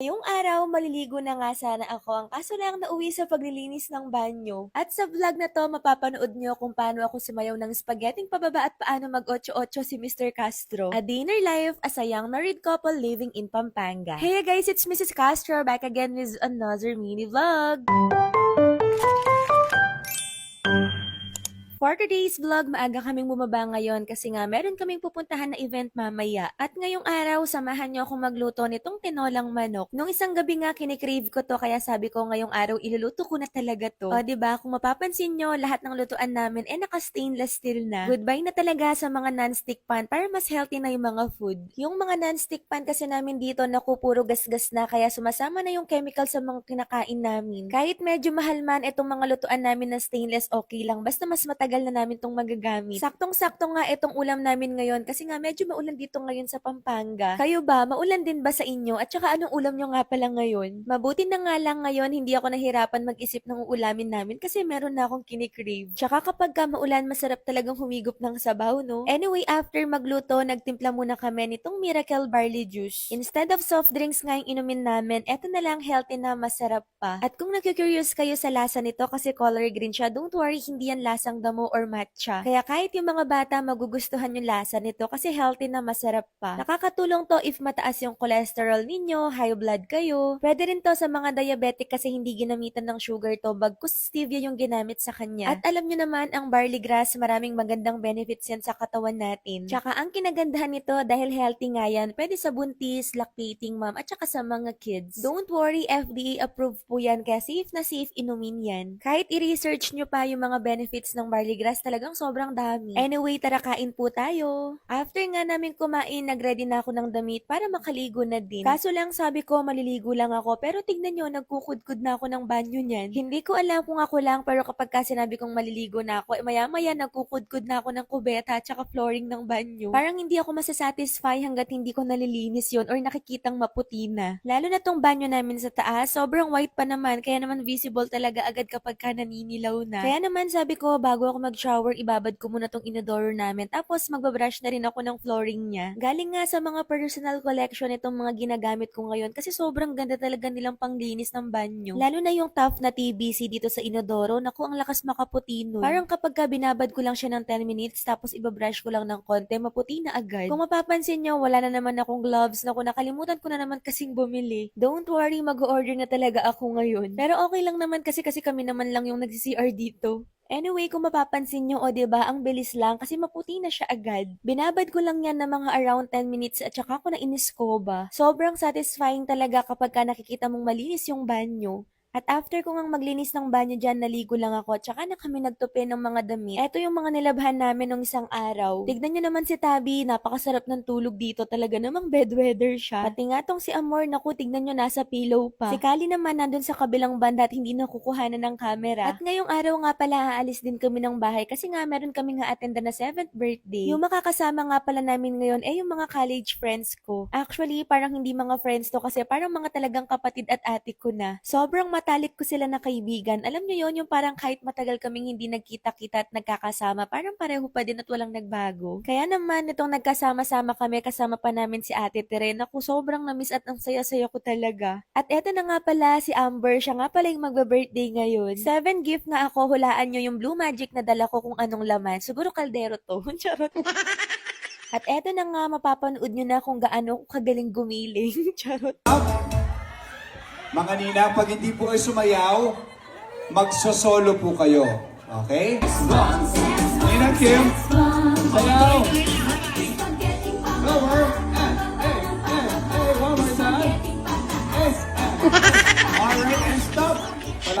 Ngayong araw, maliligo na nga sana ako. Ang kaso lang nauwi sa paglilinis ng banyo. At sa vlog na to, mapapanood nyo kung paano ako sumayaw ng spaghetti pababa at paano mag 8 si Mr. Castro. A dinner life as a young married couple living in Pampanga. Hey guys, it's Mrs. Castro back again with another mini vlog. For today's vlog, maaga kaming bumaba ngayon kasi nga meron kaming pupuntahan na event mamaya. At ngayong araw, samahan niyo akong magluto nitong tinolang manok. Nung isang gabi nga, kinikrave ko to kaya sabi ko ngayong araw, iluluto ko na talaga to. O, ba Kung mapapansin nyo, lahat ng lutuan namin eh naka-stainless steel na. Goodbye na talaga sa mga non-stick pan para mas healthy na yung mga food. Yung mga non-stick pan kasi namin dito, naku, puro gasgas na kaya sumasama na yung chemical sa mga kinakain namin. Kahit medyo mahal man itong mga lutuan namin na stainless, okay lang. Basta mas matagal na namin itong magagamit. Saktong-sakto nga itong ulam namin ngayon kasi nga medyo maulan dito ngayon sa Pampanga. Kayo ba, maulan din ba sa inyo? At saka anong ulam nyo nga pala ngayon? Mabuti na nga lang ngayon, hindi ako nahirapan mag-isip ng ulamin namin kasi meron na akong kinikrave. Tsaka kapag ka maulan, masarap talagang humigop ng sabaw, no? Anyway, after magluto, nagtimpla muna kami nitong Miracle Barley Juice. Instead of soft drinks nga yung inumin namin, eto na lang healthy na masarap pa. At kung nagka-curious kayo sa lasa nito kasi color green siya, don't worry, hindi yan lasang damo or matcha. Kaya kahit yung mga bata magugustuhan yung lasa nito kasi healthy na masarap pa. Nakakatulong to if mataas yung cholesterol ninyo, high blood kayo. Pwede rin to sa mga diabetic kasi hindi ginamitan ng sugar to, bagkus stevia yung ginamit sa kanya. At alam nyo naman, ang barley grass, maraming magandang benefits yan sa katawan natin. Tsaka ang kinagandahan nito dahil healthy nga yan, pwede sa buntis, lactating mom, at saka sa mga kids. Don't worry, FDA approved po yan kaya safe na safe inumin yan. Kahit i-research nyo pa yung mga benefits ng barley grass, talagang sobrang dami. Anyway, tara kain po tayo. After nga namin kumain, nagready na ako ng damit para makaligo na din. Kaso lang sabi ko, maliligo lang ako, pero tignan nyo, nagkukudkud na ako ng banyo niyan. Hindi ko alam kung ako lang, pero kapag ka sinabi kong maliligo na ako, eh, maya-maya nagkukudkud na ako ng kubeta at saka flooring ng banyo. Parang hindi ako masasatisfy hanggat hindi ko nalilinis yon or nakikitang maputi na. Lalo na tong banyo namin sa taas, sobrang white pa naman, kaya naman visible talaga agad kapag ka naninilaw na. Kaya naman sabi ko, bago ako mag-shower, ibabad ko muna tong inodoro namin, tapos magbabrush na rin ako ng flooring niya. Galing nga sa mga personal collection itong mga ginagamit ko ngayon kasi sobrang ganda talaga nilang panglinis ng banyo. Lalo na yung tough na TBC dito sa inodoro, naku ang lakas makaputi nun. Parang kapag ka binabad ko lang siya ng 10 minutes tapos ibabrush ko lang ng konti, maputi na agad. Kung mapapansin nyo, wala na naman akong gloves na nakalimutan ko na naman kasing bumili. Don't worry, mag-order na talaga ako ngayon. Pero okay lang naman kasi kasi kami naman lang yung nagsi-CR dito. Anyway, kung mapapansin nyo, o 'di ba ang bilis lang kasi maputi na siya agad. Binabad ko lang yan ng mga around 10 minutes at saka ko na iniskoba. Sobrang satisfying talaga kapag ka nakikita mong malinis yung banyo. At after ko ngang maglinis ng banyo dyan, naligo lang ako. Tsaka na kami nagtupi ng mga damit. Ito yung mga nilabhan namin nung isang araw. Tignan nyo naman si Tabi, napakasarap ng tulog dito. Talaga namang bedweather siya. Pati nga tong si Amor, naku, tignan nyo nasa pillow pa. Si Kali naman nandun sa kabilang banda at hindi nakukuhanan ng camera. At ngayong araw nga pala, aalis din kami ng bahay kasi nga meron kami nga attenda na 7th birthday. Yung makakasama nga pala namin ngayon ay yung mga college friends ko. Actually, parang hindi mga friends to kasi parang mga talagang kapatid at ate ko na. Sobrang matalik ko sila na kaibigan. Alam nyo yon yung parang kahit matagal kaming hindi nagkita-kita at nagkakasama, parang pareho pa din at walang nagbago. Kaya naman, itong nagkasama-sama kami, kasama pa namin si ate Tere, naku, sobrang namiss at ang saya-saya ko talaga. At eto na nga pala si Amber, siya nga pala yung magba-birthday ngayon. Seven gift na ako, hulaan nyo yung Blue Magic na dala ko kung anong laman. Siguro kaldero to. Charot. At eto na nga, mapapanood nyo na kung gaano kagaling gumiling. Charot. Mga ninang, pag hindi po kayo sumayaw, magsosolo po kayo. Okay? Ninang Kim, sayaw! Hey, and. Alright, and stop!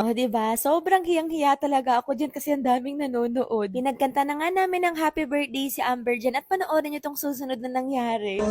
O, di ba? Sobrang hiyang-hiya talaga ako dyan kasi ang daming nanonood. Pinagkanta na nga namin ng happy birthday si Amber dyan at panoorin nyo tong susunod na nangyari.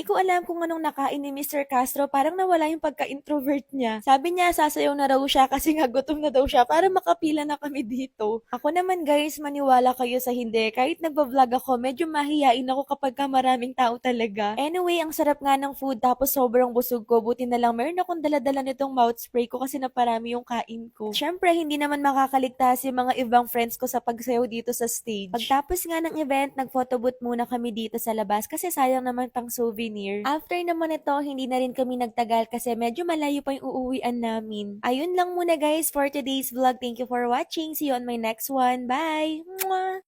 Hindi ko alam kung anong nakain ni Mr. Castro, parang nawala yung pagka-introvert niya. Sabi niya, sasayaw na raw siya kasi nga gutom na daw siya para makapila na kami dito. Ako naman guys, maniwala kayo sa hindi. Kahit nagbablog ako, medyo mahihain ako kapag ka maraming tao talaga. Anyway, ang sarap nga ng food tapos sobrang busog ko. Buti na lang meron akong daladala nitong mouth spray ko kasi naparami yung kain ko. Syempre, hindi naman makakaligtas yung mga ibang friends ko sa pagsayaw dito sa stage. Pagtapos nga ng event, nag-photobooth muna kami dito sa labas kasi sayang naman pang souvenir. After naman ito, hindi na rin kami nagtagal kasi medyo malayo pa yung uuwian namin. Ayun lang muna guys for today's vlog. Thank you for watching. See you on my next one. Bye! Mwah!